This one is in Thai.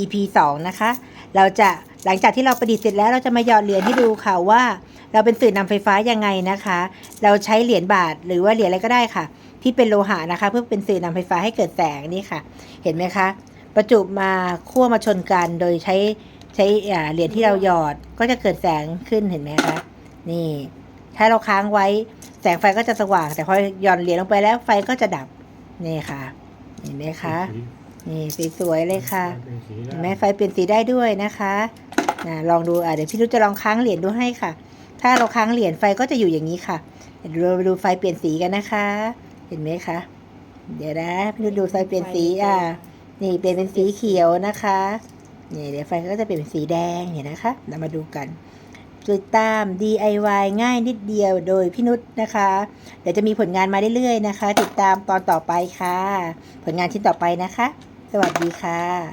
EP 2 นะคะ เราจะหลังจากที่เราประดิษฐ์เสร็จแล้วเราจะมาหยอดเหรียญให้ดูค่ะว่า เราเป็นสื่อนำไฟฟ้ายังไงนะคะ เราใช้เหรียญบาทหรือว่าเหรียญอะไรก็ได้ค่ะ ที่เป็นโลหะนะคะ เพื่อเป็นสื่อนำไฟฟ้าให้เกิดแสงนี่ค่ะ เห็นไหมคะ ประจุมาคั่วมาชนกันโดยใช้ใช้อ่าเหรียญที่เราหยอดก็จะเกิดแสงขึ้นเห็นไหมคะนี่ ถ้าเราค้างไว้แสงไฟก็จะสว่าง แต่พอหย่อนเหรียญลงไปแล้วไฟก็จะดับนี่ค่ะ เห็นไหมคะ นี่สีสวยเลยค่ะเห็นไหมไฟเปลี่ยนสีได้ด้วยนะคะนะลองดูอะเดี๋ยวพี่นุชจะลองค้างเหรียญดูให้ค่ะ ถ้าเราค้างเหรียญไฟก็จะอยู่อย่างนี้ค่ะ เดี๋ยวเราไปดูไฟเปลี่ยนสีกันนะคะ เห็นไหมคะเดี๋ยวนะพี่นุชดูไฟเปลี่ยนสีอะนี่เปลี่ยนเป็นสีเขียวนะคะนี่เดี๋ยวไฟก็จะเปลี่ยนเป็นสีแดงเห็นนะคะ เรามาดูกันติดตาม DIY ง่ายนิดเดียวโดยพี่นุชนะคะ เดี๋ยวจะมีผลงานมาเรื่อยๆนะคะ ติดตามตอนต่อไปค่ะ ผลงานชิ้นต่อไปนะคะ สวัสดีค่ะ